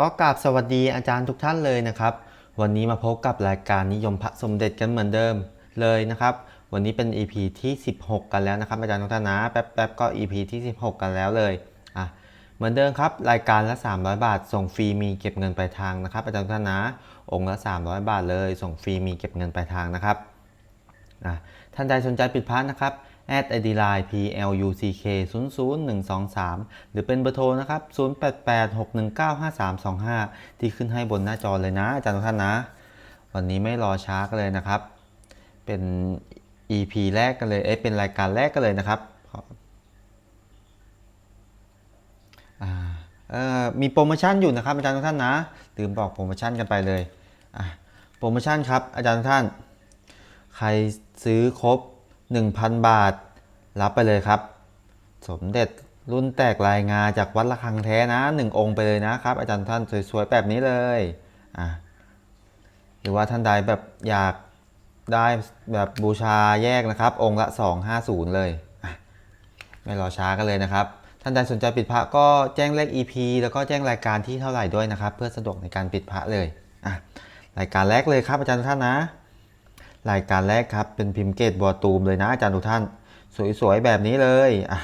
ก็กราบสวัสดีอาจารย์ทุกท่านเลยนะครับ วันนี้มาพบกับรายการนิยมพระสมเด็จกันเหมือนเดิมเลยนะครับ วันนี้เป็น EP ที่ 16 กันแล้วนะครับ อาจารย์ทุกท่านนะแป๊บๆก็ EP ที่ 16 กันแล้วเลยอะเหมือนเดิมครับ รายการละ 300 บาท ส่งฟรีมีเก็บเงินปลายทางนะครับ อาจารย์ทุกท่านนะองค์ละ 300 บาทเลย ส่งฟรีมีเก็บเงินปลายทางนะครับอะท่านใดสนใจปิดพันนะครับ แอด ID Line PLUCK 0 0 1 2 3 หรือเป็นเบอร์โทรนะครับ 088 619 5325 ที่ขึ้นให้บนหน้าจอเลยนะอาจารย์ทุกท่านนะ วันนี้ไม่รอช้ากันเลยนะครับ เป็น EP แรกกันเลย เอ้ยเป็นรายการแรกกันเลยนะครับมีโปรโมชั่นอยู่นะครับอาจารย์ทุกท่านนะลืมบอกโปรโมชั่นกันไปเลยโปรโมชั่นครับอาจารย์ทุกท่าน ใครซื้อครบ 1,000 บาท รับไปเลยครับ สมเด็จรุ่นแตกลายงาจากวัดระฆังแท้นะหนึ่งองค์ไปเลยนะครับ อาจารย์ท่านสวยๆ แบบนี้เลยอะหรือว่าท่านใดแบบอยากได้แบบบูชาแยกนะครับ องค์ละ 250 เลย ไม่รอช้ากันเลยนะครับ ท่านใดสนใจปิดพระก็แจ้งเลข EP แล้วก็แจ้งรายการที่เท่าไหร่ด้วยนะครับ เพื่อสะดวกในการปิดพระเลยอะรายการแรกเลยครับอาจารย์ท่านนะ รายการแรกครับ เป็นพิมพ์เกตบัวตูมเลยนะอาจารย์ทุกท่าน สวยๆแบบนี้เลยอะ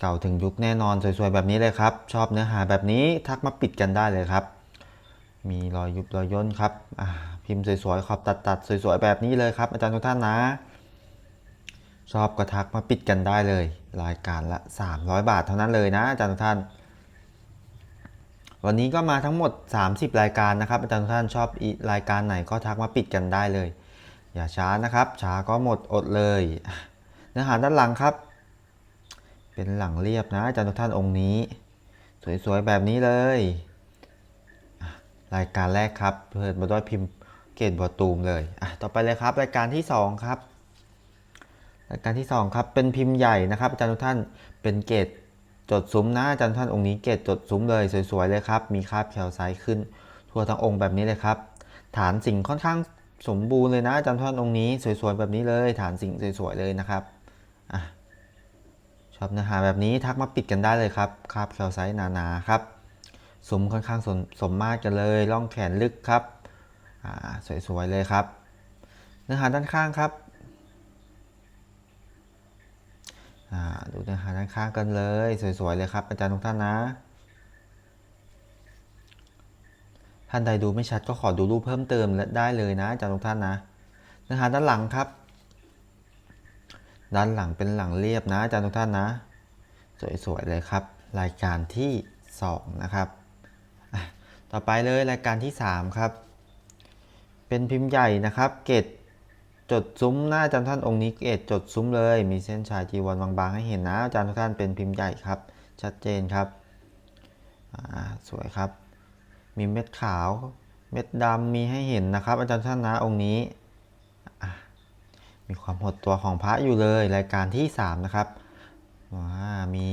เก่าถึงยุคแน่นอนสวยๆแบบนี้เลยครับ ชอบเนื้อหาแบบนี้ทักมาปิดกันได้เลยครับ มีรอยยุบรอยย่นครับอะพิมพ์สวยๆขอบตัดๆสวยๆแบบนี้เลยครับ อาจารย์ทุกท่านนะ ชอบก็ทักมาปิดกันได้เลย รายการละ 300 บาทเท่านั้นเลยนะอาจารย์ทุกท่านวันนี้ก็มาทั้งหมด 30 รายการนะครับอาจารย์ทุกท่านชอบรายการไหนก็ทักมาปิดกันได้เลย อย่าช้านะครับช้าก็หมดอดเลย เนื้อหาด้านหลังครับ เป็นหลังเรียบนะอาจารย์ทุกท่านองค์นี้ สวยๆแบบนี้เลย รายการแรกครับเปิดมาด้วยพิมพ์เกตบัวตูมเลยอะต่อไปเลยครับ รายการที่ 2 ครับ รายการที่ 2 ครับ เป็นพิมพ์ใหญ่นะครับ อาจารย์ทุกท่านเป็นเกตจดซุ้มนะอาจารย์ท่านองค์นี้เกตจดซุ้มเลยสวยๆเลยครับ มีคาบแคลไซด์ขึ้น ทั่วทั้งองค์แบบนี้เลยครับ ฐานสิ่งค่อนข้าง สมบูรณ์เลยนะอาจารย์ท่านองค์นี้สวยๆแบบนี้เลย ฐานสิ่งสวยๆเลยนะครับอะชอบเนื้อหาแบบนี้ทักมาปิดกันได้เลยครับคราบแคลไซต์หนาๆครับสมค่อนข้างสมสมมาตรกันเลยร่องแขนลึกครับอ่าสวยๆเลยครับ เนื้อหาด้านข้างครับอ่าดูเนื้อหาด้านข้างกันเลย สวยๆเลยครับ อาจารย์ทุกท่านนะ ท่านใดดูไม่ชัดก็ขอดูรูปเพิ่มเติมได้เลยนะอาจารย์ทุกท่านนะเนื้อหาด้านหลังครับ ด้านหลังเป็นหลังเรียบนะอาจารย์ทุกท่านนะ สวยๆเลยครับ รายการที่ 2 นะครับต่อไปเลยรายการที่ 3 ครับ เป็นพิมพ์ใหญ่นะครับ เกตจดซุ้มหน้าอาจารย์ท่านองค์นี้เกตจดซุ้มเลย มีเส้นชายจีวรบางๆให้เห็นนะอาจารย์ทุกท่านเป็นพิมพ์ใหญ่ครับ ชัดเจนครับสวยครับ มีเม็ดขาว เม็ดดำมีให้เห็นนะครับ อาจารย์ท่านนะองค์นี้มีความหดตัวของพระอยู่เลย รายการที่ 3 นะครับว้ามี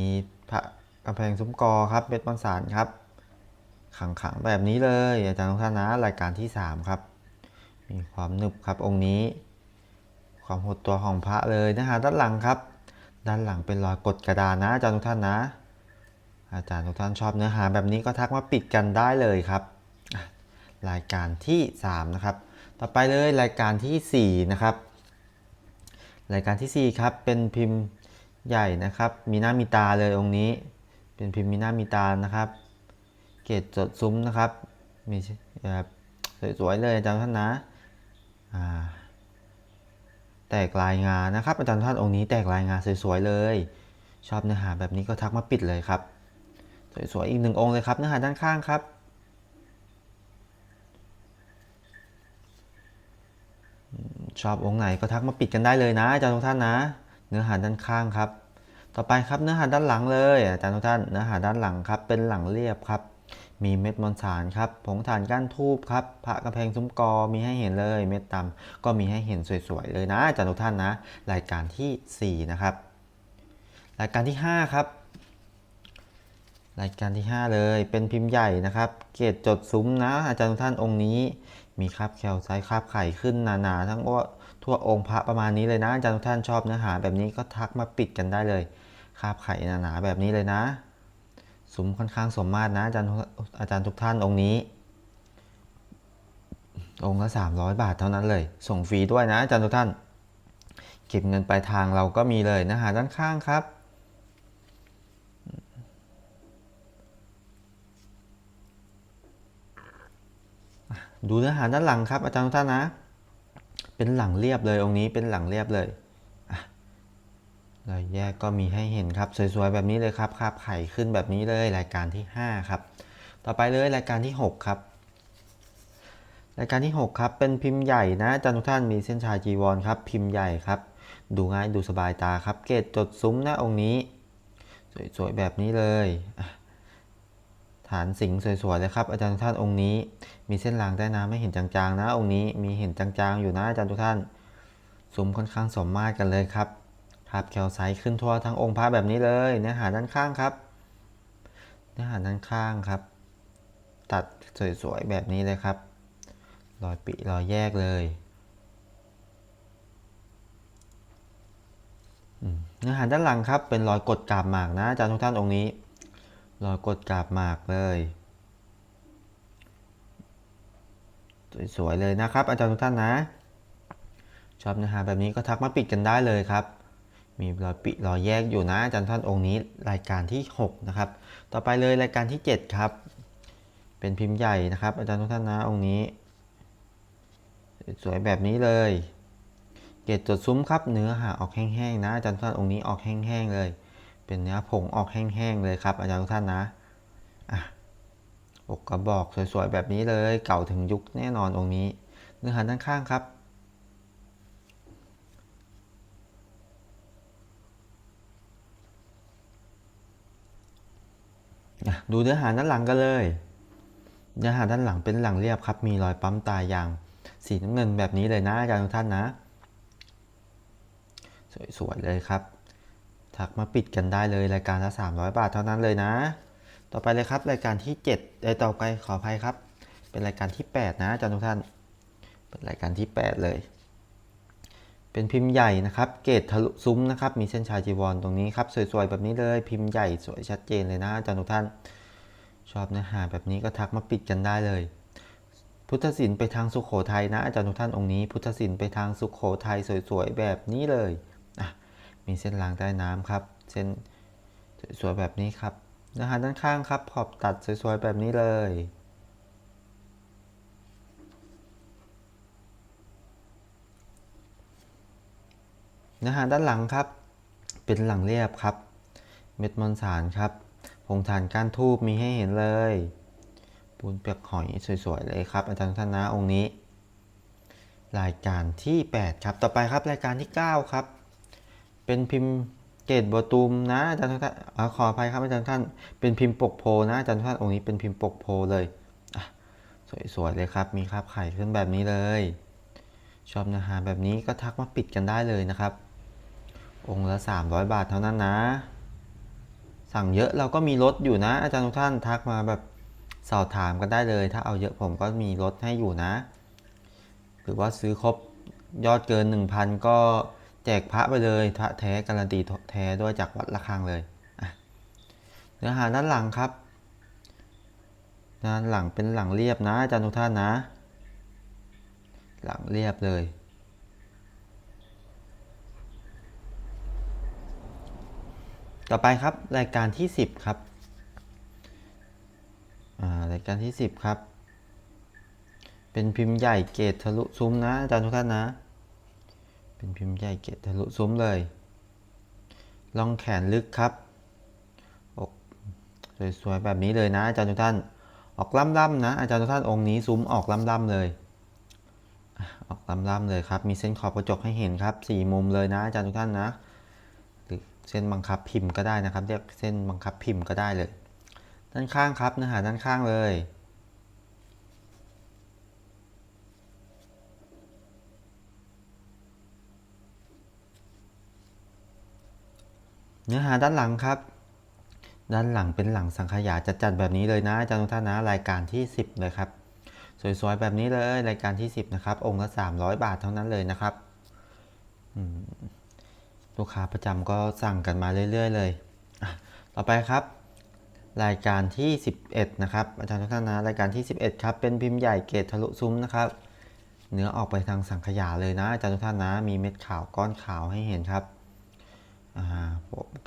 พระกำแพงซุ้มกอครับเม็ดมันสารครับ ขังๆแบบนี้เลย อาจารย์ทุกท่านนะรายการที่ 3 ครับ มีความหนึบครับองค์นี้ ความหดตัวของพระเลยนะฮะด้านหลังครับ ด้านหลังเป็นรอยกดกระดานนะอาจารย์ทุกท่านนะ อาจารย์ทุกท่านชอบเนื้อหาแบบนี้ก็ทักมาปิดกันได้เลยครับ รายการที่ 3 นะครับ ต่อไปเลยรายการทีสี่4 นะครับ รายการทีสี่ 4 ครับ เป็นพิมพ์ใหญ่นะครับ มีหน้ามีตาเลยองค์นี้ เป็นพิมพ์มีหน้ามีตานะครับ เกตจดซุ้มนะครับ มีแบบสวยๆเลยอาจารย์ท่านนะแตกลายงานนะครับอาจารย์ท่านองค์นี้แตกลายงานสวยๆเลย ชอบเนื้อหาแบบนี้ก็ทักมาปิดเลยครับ สวยๆอีกหนึ่งองค์เลยครับเนื้อหาด้านข้างครับชอบองค์ไหนก็ทักมาปิดกันได้เลยนะอาจารย์ทุกท่านนะ เนื้อหาด้านข้างครับ ต่อไปครับเนื้อหาด้านหลังเลยอาจารย์ทุกท่านเนื้อหาด้านหลังครับ เป็นหลังเรียบครับ มีเม็ดมอนสารครับผงถ่านก้านทูบครับพระกระแพงซุ้มกอมีให้เห็นเลย เม็ดตำก็มีให้เห็นสวยๆเลยนะอาจารย์ทุกท่านนะ รายการทีสี่4 นะครับ รายการที่ 5 ครับ รายการที่ 5 เลยเป็นพิมพ์ใหญ่นะครับ เกรดจดซุ้มนะ อาจารย์ทุกท่านองค์นี้ มีคราบแคลไซคราบไข่ขึ้นหนาๆทั้งว่าทั่วองค์พระประมาณนี้เลยนะ อาจารย์ทุกท่านชอบเนื้อหาแบบนี้ก็ทักมาปิดกันได้เลยคราบไข่หนาๆแบบนี้เลยนะซุ้มค่อนข้างสมมาตรนะอาจารย์อาจารย์ทุกท่านองค์นี้ องค์ละ300 บาทเท่านั้นเลย ส่งฟรีด้วยนะอาจารย์ทุกท่าน เก็บเงินปลายทางเราก็มีเลยนะฮะด้านข้างครับ ดูเนื้อหาด้านหลังครับอาจารย์ทุกท่านนะ เป็นหลังเรียบเลยองค์นี้เป็นหลังเรียบเลยรอยแยกก็มีให้เห็นครับสวยๆแบบนี้เลยครับคาบไข่ขึ้นแบบนี้เลยรายการที่ 5 ครับ ต่อไปเลยรายการที่ 6 ครับ รายการที่ 6 ครับ เป็นพิมพ์ใหญ่นะอาจารย์ทุกท่านมีเส้นชายจีวรครับ พิมพ์ใหญ่ครับ ดูง่ายดูสบายตาครับ เกตจดซุ้มหน้าองค์นี้ สวยๆแบบนี้เลยอ ฐานสิงห์สวยๆเลยครับอาจารย์ทุกท่านองค์นี้ มีเส้นรางใต้น้ำไม่เห็นจางๆนะองค์นี้มีเห็นจางๆอยู่นะอาจารย์ทุกท่านซุ้มค่อนข้างสมมาตรกันเลยครับครับแคลไซขึ้นทั่วทั้งองค์พระแบบนี้เลยเนื้อหาด้านข้างครับเนื้อหาด้านข้างครับ ตัดสวยๆแบบนี้เลยครับรอยปิรอยแยกเลยเนื้อหาด้านหลังครับเป็นรอยกดกาบหมากนะอาจารย์ทุกท่านองค์นี้ รอยกดกาบหมากเลย สวยๆเลยนะครับอาจารย์ทุกท่านนะ ชอบเนื้อหาแบบนี้ก็ทักมาปิดกันได้เลยครับ มีรอยปิรอยแยกอยู่นะอาจารย์ท่านองค์นี้รายการที่ 6 นะครับ ต่อไปเลยรายการที่ 7 ครับ เป็นพิมพ์ใหญ่นะครับ อาจารย์ทุกท่านนะองค์นี้ สวยแบบนี้เลยเกจจดซุ้มครับเนื้อหาออกแห้งๆนะอาจารย์ท่านองค์นี้ออกแห้งๆเลย เป็นเนื้อผงออกแห้งๆเลยครับอาจารย์ทุกท่านนะอะอกกระบอกสวยๆแบบนี้เลยเก่าถึงยุคแน่นอนองค์นี้ เนื้อหาด้านข้างครับ ดูเนื้อหาด้านหลังกันเลย เนื้อหาด้านหลังเป็นหลังเรียบครับ มีรอยปั๊มตายางสีน้ำเงินแบบนี้เลยนะอาจารย์ทุกท่านนะ สวยๆเลยครับ ทักมาปิดกันได้เลยรายการละ 300 บาทเท่านั้นเลยนะ ต่อไปเลยครับรายการที่7ไอยต่อไปขออภัยครับ เป็นรายการที่ 8 นะอาจารย์ทุกท่าน เป็นรายการที่ 8 เลย เป็นพิมพ์ใหญ่นะครับ เกตทะลุซุ้มนะครับ มีเส้นชายจีวรตรงนี้ครับ สวยๆ แบบนี้เลย พิมพ์ใหญ่สวยชัดเจนเลยนะอาจารย์ทุกท่าน ชอบเนื้อหาแบบนี้ก็ทักมาปิดกันได้เลยพุทธศิลป์ไปทางสุขโขทัยนะอาจารย์ทุกท่านองค์นี้ พุทธศิลป์ไปทางสุขโขทัยสวยๆ แบบนี้เลย มีเส้นรางใต้น้ำครับ เส้นสวยๆแบบนี้ครับเนื้อหาด้านข้างครับ ขอบตัดสวยๆแบบนี้เลย เนื้อหาด้านหลังครับ เป็นหลังเรียบครับ เม็ดมอนสารครับผงฐานก้านทูบมีให้เห็นเลย ปูนเปียกหอยสวยๆเลยครับ อาจารย์ทุกท่านนะองค์นี้ รายการที่ 8 ครับ ต่อไปครับรายการที่ 9 ครับ เป็นพิมพ์เกตโบตูมนะอาจารย์ทุกท่านขออภัยครับอาจารย์ท่าน เป็นพิมพ์ปกโพนะอาจารย์ท่านองค์นี้เป็นพิมพ์ปกโพเลยสวยๆเลยครับ มีคราบไข่ขึ้นแบบนี้เลย ชอบเนื้อหาแบบนี้ก็ทักมาปิดกันได้เลยนะครับ องค์ละ 300 บาทเท่านั้นนะ สั่งเยอะเราก็มีลดอยู่นะ อาจารย์ทุกท่านทักมาแบบสอบถามกันได้เลย ถ้าเอาเยอะผมก็มีลดให้อยู่นะ หรือว่าซื้อครบยอดเกิน 1,000 ก็ แจกพระไปเลยพระแท้การันตีแท้ด้วยจากวัดละคังเลยเนื้อหาด้านหลังครับด้านหลังเป็นหลังเรียบนะอาจารย์ทุกท่านนะ หลังเรียบเลยต่อไปครับรายการที่ 10 ครับอ่ารายการที่ 10 ครับ เป็นพิมพ์ใหญ่เกตทะลุซุ้มนะอาจารย์ทุกท่านนะ เป็นพิมพ์ใหญ่เกตทะลุซุ้มเลยลองแขนลึกครับ อกสวยๆแบบนี้เลยนะอาจารย์ทุกท่าน ออกล่ำๆนะ อาจารย์ทุกท่านองค์นี้ซุ้มออกล่ำๆเลยอะออกล่ำๆเลยครับ มีเส้นขอบกระจกให้เห็นครับสี่มุมเลยนะ อาจารย์ทุกท่านนะหรือเส้นบังคับพิมพ์ก็ได้นะครับ เรียกเส้นบังคับพิมพ์ก็ได้เลย ด้านข้างครับเนื้อหาด้านข้างเลย เนื้อหาด้านหลังครับ ด้านหลังเป็นหลังสังขยาจัดจัดๆแบบนี้เลยนะอาจารย์ทุกท่านนะรายการที่ 10 เลยครับ สวยๆแบบนี้เลยรายการที่ 10 นะครับ องค์ละ 300 บาทเท่านั้นเลยนะครับลูกค้าประจำก็สั่งกันมาเรื่อย ๆ เลย ต่อไปครับ รายการที่ 11 นะครับ อาจารย์ทุกท่านนะรายการที่ 11 ครับเป็นพิมพ์ใหญ่เกรดทะลุซุ้มนะครับ เนื้อออกไปทางสังขยาเลยนะอาจารย์ทุกท่านนะ มีเม็ดขาวก้อนขาวให้เห็นครับ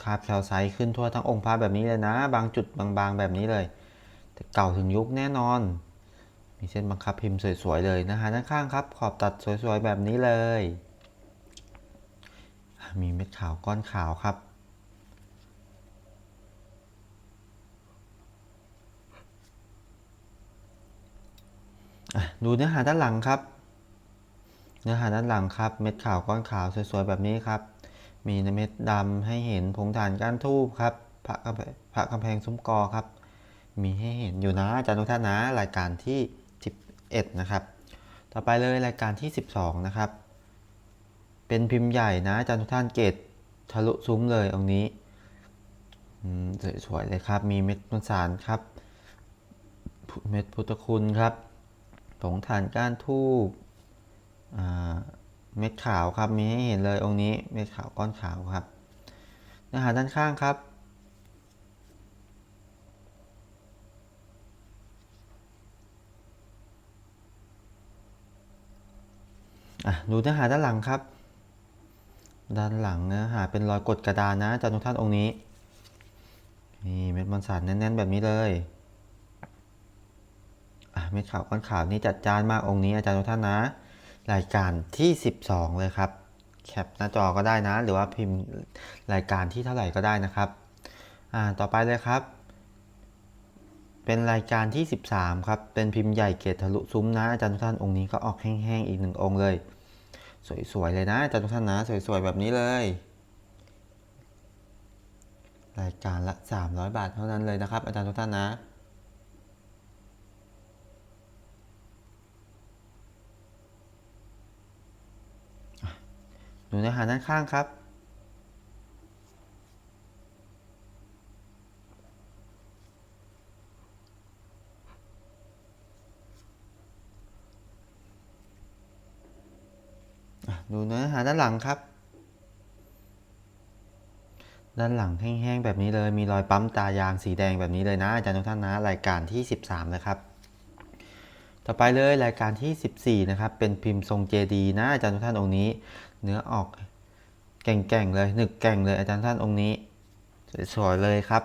คราบแคลไซต์ขึ้นทั่วทั้งองค์พระแบบนี้เลยนะ บางจุดบางๆแบบนี้เลย แต่เก่าถึงยุคแน่นอน มีเส้นบังคับพิมพ์สวยๆเลยนะฮะด้านข้างครับ ขอบตัดสวยๆแบบนี้เลย มีเม็ดขาวก้อนขาวครับดูเนื้อหาด้านหลังครับ เนื้อหาด้านหลังครับ เม็ดขาวก้อนขาวสวยๆแบบนี้ครับ มีเม็ดดำให้เห็นผงถ่านก้านทูบครับพระกำแพงพระกำแพงซุ้มกอครับ มีให้เห็นอยู่นะอาจารย์ทุกท่านนะรายการที่ 11 นะครับ ต่อไปเลยรายการที่ 12 นะครับ เป็นพิมพ์ใหญ่นะอาจารย์ทุกท่านเกตทะลุซุ้มเลยองนี้สวยๆเลยครับ มีเม็ดมวลสารครับ เม็ดพุทธคุณครับผงถ่านก้านทูบอ่า เม็ดขาวครับมีให้เห็นเลยองค์นี้เม็ดขาวก้อนขาวครับเนื้อหาด้านข้างครับอะดูเนื้อหาด้านหลังครับ ด้านหลังเนื้อหาเป็นรอยกดกระดานนะอาจารย์ทุกท่านองค์นี้นี่เม็ดมันสารแน่นๆ แบบนี้เลยเม็ดขาวก้อนขาวนี่จัดจานมากองค์นี้อาจารย์ทุกท่านนะ รายการที่ 12 เลยครับ แคปหน้าจอก็ได้นะ หรือว่าพิมพ์รายการที่เท่าไหร่ก็ได้นะครับอ่าต่อไปเลยครับ เป็นรายการที่ 13 ครับ เป็นพิมพ์ใหญ่เกตทะลุซุ้มนะอาจารย์ทุกท่านองค์นี้ก็ออกแห้งๆอีกหนึ่งองค์เลย สวยๆเลยนะอาจารย์ทุกท่านนะสวยๆแบบนี้เลย รายการละ 300 บาทเท่านั้นเลยนะครับ อาจารย์ทุกท่านนะ ดูเนื้อหาด้านข้างครับดูเนื้อหาด้านหลังครับ ด้านหลังแห้งๆแบบนี้เลย มีรอยปั๊มตายางสีแดงแบบนี้เลยนะอาจารย์ทุกท่านนะ รายการที่ 13เลยครับ ต่อไปเลยรายการที่ 14 นะครับ เป็นพิมพ์ทรงเจดีนะอาจารย์ทุกท่านองค์นี้ เนื้อออกแก่งๆเลยหนึกแก่งเลยอาจารย์ท่านองค์นี้ สวยๆเลยครับ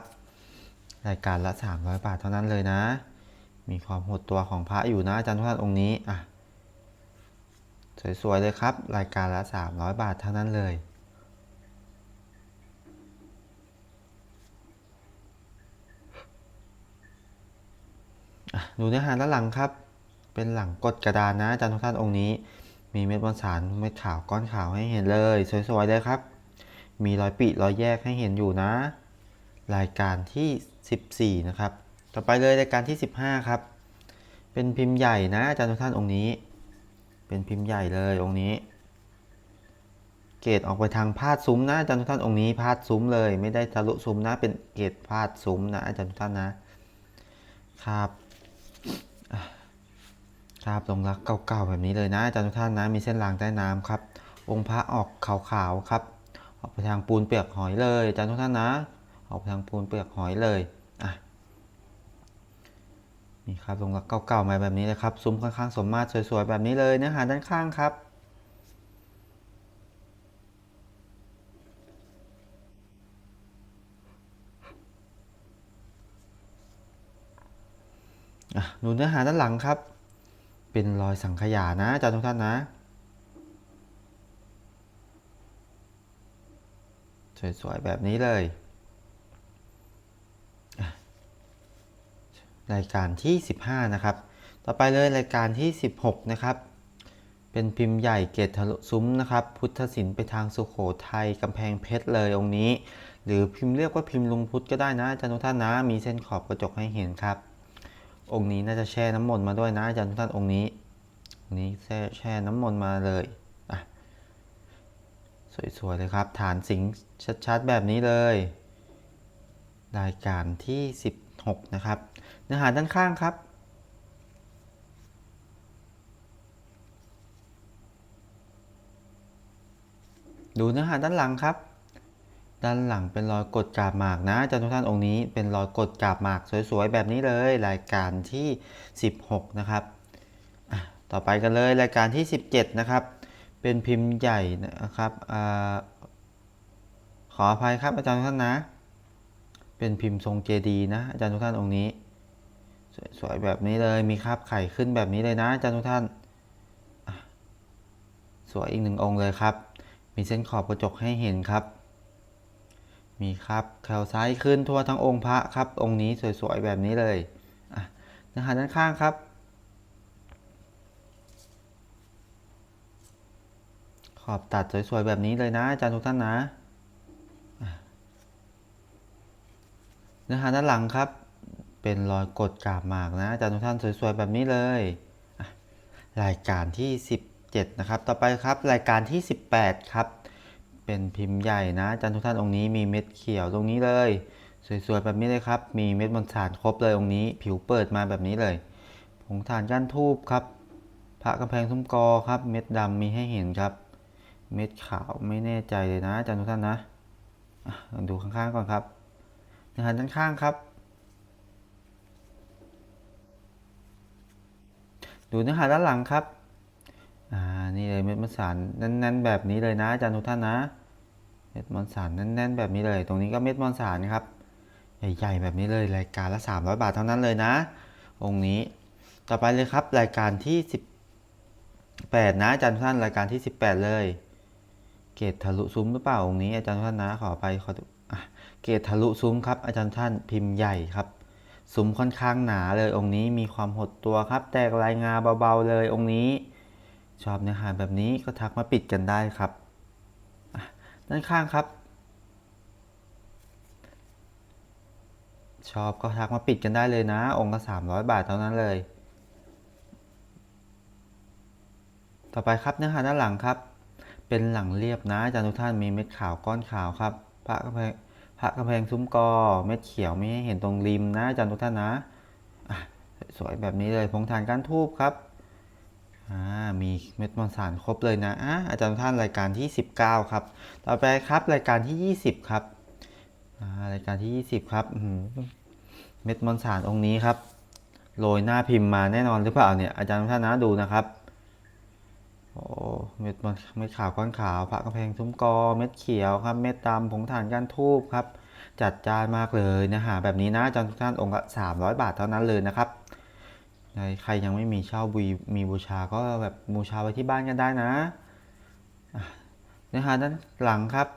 รายการละ 300 บาทเท่านั้นเลยนะ มีความหดตัวของพระอยู่นะอาจารย์ทุกท่านองค์นี้อะสวยๆเลยครับ รายการละ 300 บาทเท่านั้นเลยดูเนื้อหาด้านหลังครับ เป็นหลังกดกระดานนะอาจารย์ทุกท่านองค์นี้ มีเม็ดมวลสารเม็ดขาวก้อนขาวให้เห็นเลย สวยๆเลยครับ มีรอยปิรอยแยกให้เห็นอยู่นะ รายการที่ 14 นะครับ ต่อไปเลยรายการที่ 15 ครับ เป็นพิมพ์ใหญ่นะอาจารย์ทุกท่านองค์นี้ เป็นพิมพ์ใหญ่เลยองค์นี้ เกรดออกไปทางพาดซุ้มนะอาจารย์ทุกท่านองค์นี้พาดซุ้มเลย ไม่ได้ทะลุซุ้มนะ เป็นเกรดพาดซุ้มนะอาจารย์ทุกท่านนะครับ ครับลงรักเก่าๆแบบนี้เลยนะอาจารย์ทุกท่านนะมีเส้นรางใต้น้ำครับ องค์พระออกขาวๆครับออกไปทางปูนเปลือกหอยเลยอาจารย์ทุกท่านนะ ออกไปทางปูนเปลือกหอยเลยอะนี่ครับลงรักเก่าๆมาแบบนี้เลยครับซุ้มข้างๆสมมาตรสวยๆแบบนี้เลยเนื้อหาด้านข้างครับอะดูเนื้อหาด้านหลังครับ เป็นรอยสังขยานะอาจารย์ทุกท่านนะสวยๆแบบนี้เลยรายการที่ 15 นะครับ ต่อไปเลยรายการที่ 16 นะครับ เป็นพิมพ์ใหญ่เกตทะลุซุ้มนะครับ พุทธศิลป์ไปทางสุขโขทัยกำแพงเพชรเลยองค์นี้ หรือพิมพ์เรียกว่าพิมพ์ลุงพุทธก็ได้นะอาจารย์ทุกท่านนะ มีเส้นขอบกระจกให้เห็นครับ องค์นี้น่าจะแช่น้ำมนต์มาด้วยนะอาจารย์ทุกท่านองค์นี้องค์นี้แช่แช่น้ำมนต์มาเลยอะสวยๆเลยครับ ฐานสิงห์ชัดๆแบบนี้เลย รายการที่ 16 นะครับ เนื้อหาด้านข้างครับดูเนื้อหาด้านหลังครับ ด้านหลังเป็นรอยกดกาบหมากนะอาจารย์ทุกท่านองค์นี้เป็นรอยกดกาบหมากสวยๆแบบนี้เลยรายการที่ 16 นะครับต่อไปกันเลยรายการที่ 17 นะครับ เป็นพิมพ์ใหญ่นะครับอขออภัยครับอาจารย์ทุกท่านนะ เป็นพิมพ์ทรงเจดีนะอาจารย์ทุกท่านองค์นี้ สวยๆแบบนี้เลยมีคราบไข่ขึ้นแบบนี้เลยนะอาจารย์ทุกท่านสวยอีกหนึ่งองค์เลยครับ มีเส้นขอบกระจกให้เห็นครับ มีครับแคลไซต์ขึ้นทั่วทั้งองค์พระครับ องค์นี้สวยๆแบบนี้เลยอะเนื้อหาด้านข้างครับ ขอบตัดสวยๆแบบนี้เลยนะอาจารย์ทุกท่านนะอะเนื้อหาด้านหลังครับ เป็นรอยกดกาบหมากนะอาจารย์ทุกท่านสวยๆแบบนี้เลย รายการที่ 17 นะครับ ต่อไปครับรายการที่ 18 ครับ เป็นพิมพ์ใหญ่นะอาจารย์ทุกท่านองค์นี้มีเม็ดเขียวตรงนี้เลย สวยๆแบบนี้เลยครับ มีเม็ดมนสารครบเลยองค์นี้ ผิวเปิดมาแบบนี้เลยผงถ่านก้านทูบครับพระกำแพงซุ้มกอครับ เม็ดดำมีให้เห็นครับ เม็ดขาวไม่แน่ใจเลยนะอาจารย์ทุกท่านนะดูข้างๆก่อนครับเนื้อหาด้านข้างครับ ดูเนื้อหาด้านหลังครับ อ่า นี่เลยเม็ดมวลสารแน่นๆ แบบนี้เลยนะอาจารย์ทุกท่านนะ เม็ดมวลสารแน่น ๆ แบบนี้เลย ตรงนี้ก็เม็ดมวลสารนะครับ ใหญ่ๆแบบนี้เลยรายการละ 300 บาทเท่านั้นเลยนะ องค์นี้ต่อไปเลยครับ รายการที่ 18 นะอาจารย์ท่านรายการที่ 18 เลย เกตทะลุซุ้มหรือเปล่าองค์นี้อาจารย์ท่านนะขอไปขอดูเกตทะลุซุ้มครับ อาจารย์ท่านพิมพ์ใหญ่ครับซุ้มค่อนข้างหนาเลยองค์นี้มีความหดตัวครับ แตกลายงาเบาๆเลยองค์นี้ ชอบเนื้อหาแบบนี้ก็ทักมาปิดกันได้ครับ ด้านข้างครับ ชอบก็ทักมาปิดกันได้เลยนะ องค์ละ300 บาทเท่านั้นเลย ต่อไปครับเนื้อหาด้านหลังครับ เป็นหลังเรียบนะอาจารย์ทุกท่านมีเม็ดขาวก้อนขาวครับพระกำแพงพระกำแพงซุ้มกอ เม็ดเขียวไม่ให้เห็นตรงริมนะอาจารย์ทุกท่านนะะสวยแบบนี้เลยพงฐานก้านทูบครับ มีเม็ดมวลสารครบเลยนะอะอาจารย์ท่านรายการที่ 19 ครับ ต่อไปครับรายการที่ 20 ครับอ่ารายการที่ 20 ครับอืเม็ดมวลสารองค์นี้ครับโรยหน้าพิมพ์มาแน่นอนหรือเปล่าเนี่ยอาจารย์ท่านนะดูนะครับโอ้เม็ดมันเม็ดขาวก้อนขาวพระกำแพงซุ้มกอ เม็ดเขียวครับ เม็ดดำผงถ่านก้านทูบครับ จัดจานมากเลยนะหาแบบนี้นะอาจารย์ทุกท่านองค์ละ300 บาทเท่านั้นเลยนะครับ ใครยังไม่มีเช่าบุยมีบูชาก็แบบบูชาไว้ที่บ้านกันได้นะเนื้อหาด้านหลังครับ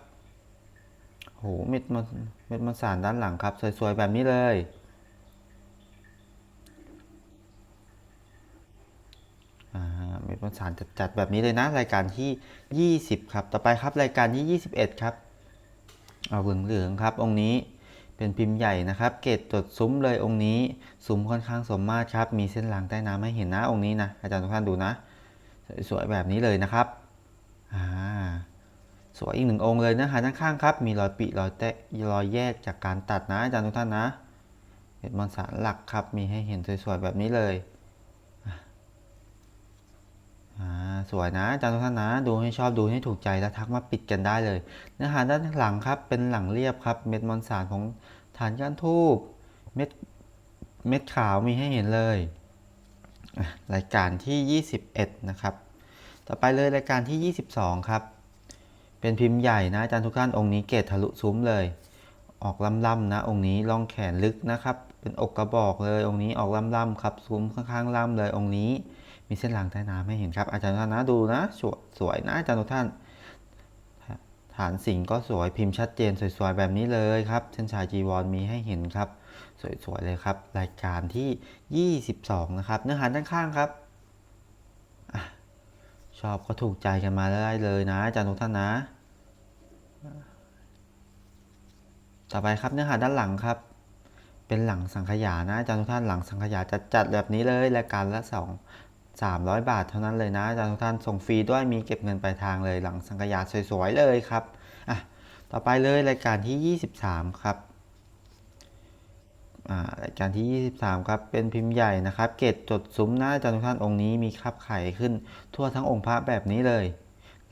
โหเม็ดมันเม็ดมันสารด้านหลังครับ สวยๆแบบนี้เลย เม็ดมวลสารจัดๆแบบนี้เลยนะ รายการที่ 20 ครับ ต่อไปครับรายการที่ 21 ครับ เอาเหลืองๆครับองค์นี้ เป็นพิมพ์ใหญ่นะครับ เกตจดซุ้มเลยองค์นี้ซุ้มค่อนข้างสมมาตรครับ มีเส้นรางใต้น้ำให้เห็นนะองค์นี้นะ อาจารย์ทุกท่านดูนะ สวยๆแบบนี้เลยนะครับอ่าสวยอีกหนึ่งองค์เลยนะฮะด้านข้างครับ มีรอยปีรอยแตะรอยแยกจากการตัดนะอาจารย์ทุกท่านนะเห็ดมอนสารหลักครับ มีให้เห็นสวยๆแบบนี้เลย อ่าสวยนะอาจารย์ทุกท่านนะ ดูให้ชอบดูให้ถูกใจแล้วทักมาปิดกันได้เลย เนื้อหาด้านหลังครับเป็นหลังเรียบครับ เม็ดมวลสารของฐานก้านทูบเม็ดเม็ดขาวมีให้เห็นเลย รายการที่ 21 นะครับ ต่อไปเลยรายการที่ 22 ครับ เป็นพิมพ์ใหญ่นะอาจารย์ทุกท่านองค์นี้เกตทะลุซุ้มเลย ออกล่ำๆนะ องค์นี้ล่องแขนลึกนะครับ เป็นอกกระบอกเลยองค์นี้ออกล่ำๆครับซุ้มข้างๆล่ำเลยองค์นี้ มีเส้นรางใต้น้ำให้เห็นครับ อาจารย์ทุกท่านนะดูนะสวยสวยนะอาจารย์ทุกท่าน ฐานสิงก็สวยพิมพ์ชัดเจนสวยๆแบบนี้เลยครับเส้นชายจีวรมีให้เห็นครับ สวยๆเลยครับ รายการที่ 22 นะครับ เนื้อหาด้านข้างครับอชอบก็ถูกใจกันมาได้เลยนะอาจารย์ทุกท่านนะ ต่อไปครับเนื้อหาด้านหลังครับ เป็นหลังสังขยานะอาจารย์ทุกท่านหลังสังขยาจะจัดแบบนี้เลยรายการละสอง 300 บาทเท่านั้นเลยนะอาจารย์ทุกท่านส่งฟรีด้วยมีเก็บเงินปลายทางเลยหลังสังขยาสวยๆเลยครับอะต่อไปเลยรายการที่ 23 ครับอ่ารายการที่ 23 ครับ เป็นพิมพ์ใหญ่นะครับ เกตจดซุ้มหน้าอาจารย์ทุกท่านองค์นี้มีคับไข่ขึ้น ทั่วทั้งองค์พระแบบนี้เลย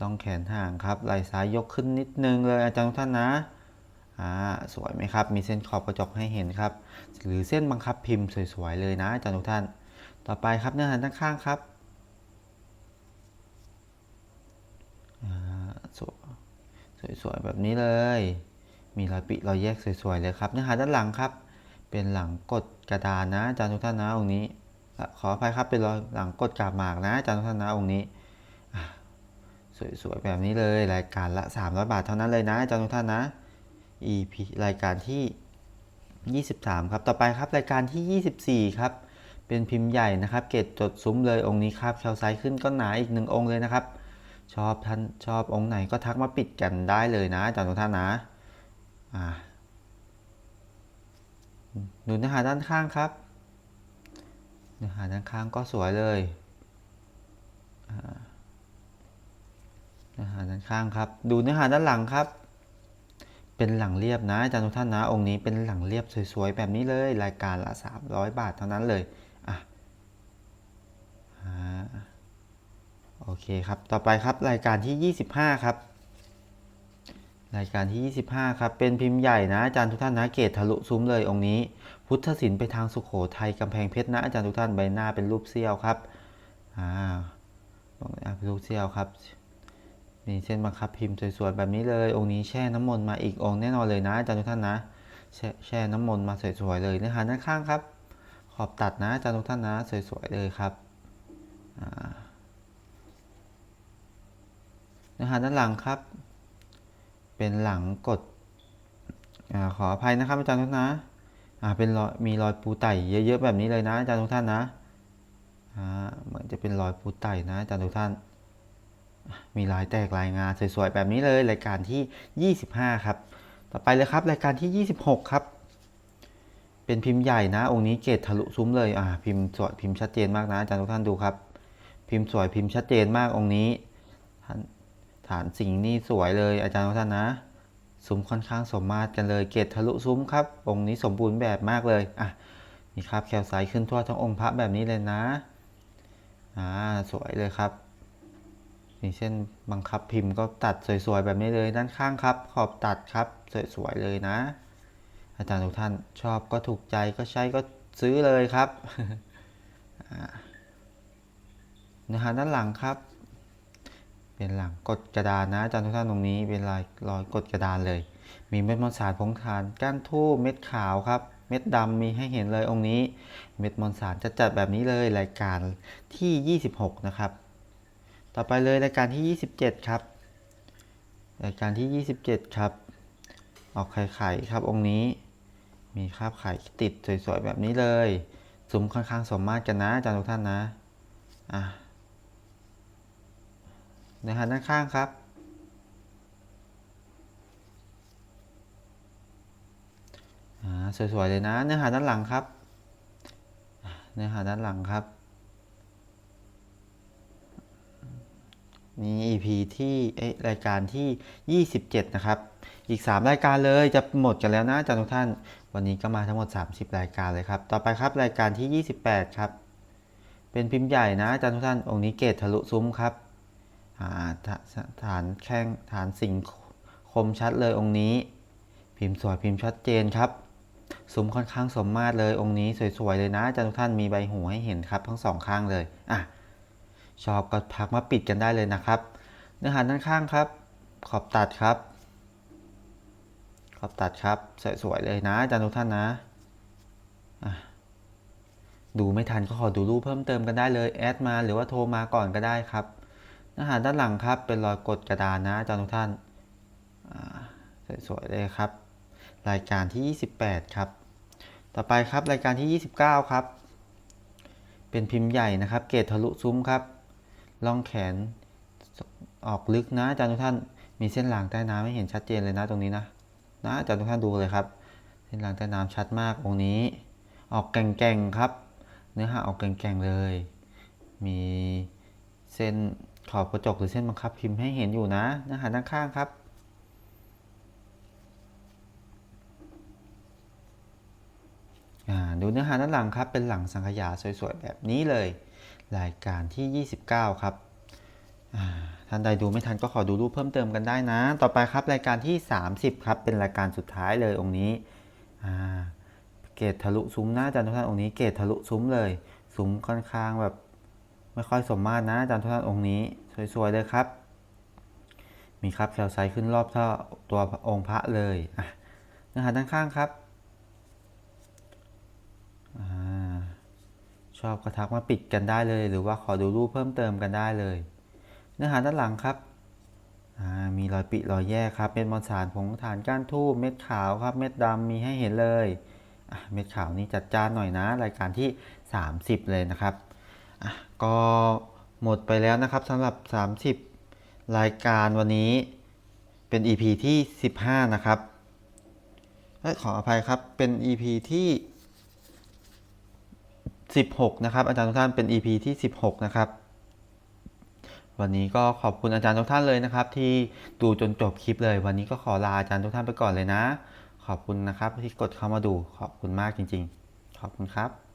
ลองแขนห่างครับไหล่ซ้ายยกขึ้นนิดนึงเลยอาจารย์ทุกท่านนะอ่าสวยไหมครับ มีเส้นขอบกระจกให้เห็นครับ หรือเส้นบังคับพิมพ์สวยๆเลยนะอาจารย์ทุกท่าน ต่อไปครับเนื้อหาด้านข้างครับสวยสวยๆแบบนี้เลย มีรอยปิรอยแยกสวยๆเลยครับ เนื้อหาด้านหลังครับ เป็นหลังกดกระดานนะอาจารย์ทุกท่านนะองค์นี้ขออภัยครับเป็นรอยหลังกดกาบหมากนะอาจารย์ทุกท่านนะองค์นี้สวยๆแบบนี้เลยรายการละ 300 บาทเท่านั้นเลยนะอาจารย์ทุกท่านนะ EP รายการที่ 23 ครับ ต่อไปครับรายการที่ 24 ครับ เป็นพิมพ์ใหญ่นะครับเกตจดซุ้มเลยองค์นี้ครับแคลไซขึ้นก็หนาอีกหนึ่งองค์เลยนะครับ ชอบท่านชอบองค์ไหนก็ทักมาปิดกันได้เลยนะอาจารย์ทุกท่านนะอ่าดูเนื้อหาด้านข้างครับ เนื้อหาด้านข้างก็สวยเลยเนื้อหาด้านข้างครับ ดูเนื้อหาด้านหลังครับ เป็นหลังเรียบนะอาจารย์ทุกท่านนะ องค์นี้เป็นหลังเรียบสวยๆแบบนี้เลย รายการละ 300 บาทเท่านั้นเลย โอเคครับ ต่อไปครับรายการที่ 25 ครับ รายการที่ 25 ครับ เป็นพิมพ์ใหญ่นะอาจารย์ทุกท่านนะเกตทะลุซุ้มเลยองค์นี้ พุทธศิลป์ไปทางสุโขทัยกำแพงเพชรนะอาจารย์ทุกท่านใบหน้าเป็นรูปเสี้ยวครับ อ่าเป็นรูปเสี้ยวครับ มีเส้นบังคับพิมพ์สวยๆแบบนี้เลย องค์นี้แช่น้ำมนต์มาอีกองค์แน่นอนเลยนะอาจารย์ทุกท่านนะ แช่แช่น้ำมนต์มาสวยๆเลยเนื้อหาด้านข้างครับ ขอบตัดนะอาจารย์ทุกท่านนะ สวยๆเลยครับ เนื้อหาด้านหลังครับ เป็นหลังกดอขออภัยนะครับอาจารย์ทุกท่านนะเป็นรอยมีรอยปูไต่เยอะๆแบบนี้เลยนะอาจารย์ทุกท่านนะเหมือนจะเป็นรอยปูไต่นะอาจารย์ทุกท่าน มีลายแตกลายงาสวยๆแบบนี้เลยรายการที่ 25 ครับ ต่อไปเลยครับรายการที่ 26 ครับ เป็นพิมพ์ใหญ่นะ องค์นี้เกตทะลุซุ้มเลยอ่าพิมพ์สวยพิมพ์ชัดเจนมากนะอาจารย์ทุกท่านดูครับ พิมพ์สวยพิมพ์ชัดเจนมากองค์นี้ ฐานสิ่งนี่สวยเลยอาจารย์ทุกท่านนะซุ้มค่อนข้างสมมาตรกันเลยเกตทะลุซุ้มครับองค์นี้สมบูรณ์แบบมากเลยอะมีครับแคลไซขึ้นทั่วทั้งองค์พระแบบนี้เลยนะอ่าสวยเลยครับมีเส้นบังคับพิมพ์ก็ตัดสวยๆแบบนี้เลยด้านข้างครับ ขอบตัดครับสวยๆเลยนะ อาจารย์ทุกท่านชอบก็ถูกใจก็ใช้ก็ซื้อเลยครับอ่า เนื้อหาด้านหลังครับ เป็นหลังกดกระดานนะอาจารย์ทุกท่านตรงนี้เป็นลายรอยกดกระดานเลย มีเม็ดมอนสารผงทานก้านทูบเม็ดขาวครับ เม็ดดำมีให้เห็นเลยองค์นี้ เม็ดมอนสารจะจัดแบบนี้เลยรายการที่ 26 นะครับ ต่อไปเลยรายการที่ 27 ครับ รายการที่ 27 ครับ ออกไข่ไข่ครับองค์นี้มีคราบไข่ติดสวยๆแบบนี้เลยซุ้มค่อนข้างสมมาตรกันนะอาจารย์ทุกท่านนะ อะ เนื้อหาด้านข้างครับอ่าสวยๆเลยนะเนื้อหาด้านหลังครับ เนื้อหาด้านหลังครับนี่ EP ที่เอ้รายการที่ 27 นะครับ อีก 3 รายการเลยจะหมดกันแล้วนะอาจารย์ทุกท่าน วันนี้ก็มาทั้งหมด 30 รายการเลยครับ ต่อไปครับรายการที่ 28 ครับ เป็นพิมพ์ใหญ่นะอาจารย์ทุกท่าน องค์นี้เกตทะลุซุ้มครับ ฐานแข้งฐานสิ่งคมชัดเลยองค์นี้ พิมพ์สวยพิมพ์ชัดเจนครับซุ้มค่อนข้างสมมาตรเลยองค์นี้สวยๆเลยนะอาจารย์ทุกท่านมีใบหูให้เห็นครับ ทั้งสองข้างเลยอะชอบก็พักมาปิดกันได้เลยนะครับ เนื้อหาด้านข้างครับ ขอบตัดครับ ขอบตัดครับสวยๆเลยนะอาจารย์ทุกท่านนะอะดูไม่ทันก็ขอดูรูปเพิ่มเติมกันได้เลยแอดมาหรือว่าโทรมาก่อนก็ได้ครับ เนื้อหาด้านหลังครับ เป็นรอยกดกระดานนะอาจารย์ทุกท่านสวยๆเลยครับ รายการที่ 28 ครับ ต่อไปครับรายการที่ 29 ครับ เป็นพิมพ์ใหญ่นะครับ เกตทะลุซุ้มครับล่องแขนออกลึกนะอาจารย์ทุกท่านมีเส้นรางใต้น้ำให้เห็นชัดเจนเลยนะตรงนี้นะนะอาจารย์ทุกท่านดูเลยครับ เส้นรางใต้น้ำชัดมากองนี้ ออกแก่งๆครับ เนื้อหาออกแก่งๆเลย มีเส้น ขอบกระจกหรือเส้นบังคับพิมพ์ให้เห็นอยู่นะเนื้อหาด้านข้างครับ ดูเนื้อหาด้านหลังครับ เป็นหลังสังขยาสวยๆ แบบนี้เลย รายการที่ 29 ครับอ่าท่านใดดูไม่ทันก็ขอดูรูปเพิ่มเติมกันได้นะ ต่อไปครับรายการที่ 30 ครับ เป็นรายการสุดท้ายเลยองค์นี้เกตทะลุซุ้มหนะอาจารย์ทุกท่านองค์นี้เกตทะลุซุ้มเลย ซุ้มค่อนข้างแบบ ไม่ค่อยสมมาตรนะอาจารย์ทุท่านองค์นี้ สวยๆเลยครับ มีครับแคลไซต์ขึ้นรอบเท่าตัวองค์พระเลยเนื้อหาด้านข้างครับอชอบกระทักมาปิดกันได้เลย หรือว่าขอดูรูปเพิ่มเติมกันได้เลย เนื้อหาด้านหลังครับมีรอยปิรอยแยกครับเม็ดมอนสารผงฐานก้านทูบเม็ดขาวครับ เม็ดดำมีให้เห็นเลย เม็ดขาวนี่จัดจ้านหน่อยนะ รายการที่ 30 เลยนะครับ ก็หมดไปแล้วนะครับสำหรับ 30 รายการวันนี้เป็น EP ที่ 15 นะครับขออภัยครับเป็น EP ที่ 16 นะครับ อาจารย์ทุกท่านเป็น EP ที่ 16 นะครับ วันนี้ก็ขอบคุณอาจารย์ทุกท่านเลยนะครับ ที่ดูจนจบคลิปเลย วันนี้ก็ขอลาอาจารย์ทุกท่านไปก่อนเลยนะ ขอบคุณนะครับที่กดเข้ามาดูขอบคุณมากจริง ๆ ขอบคุณครับ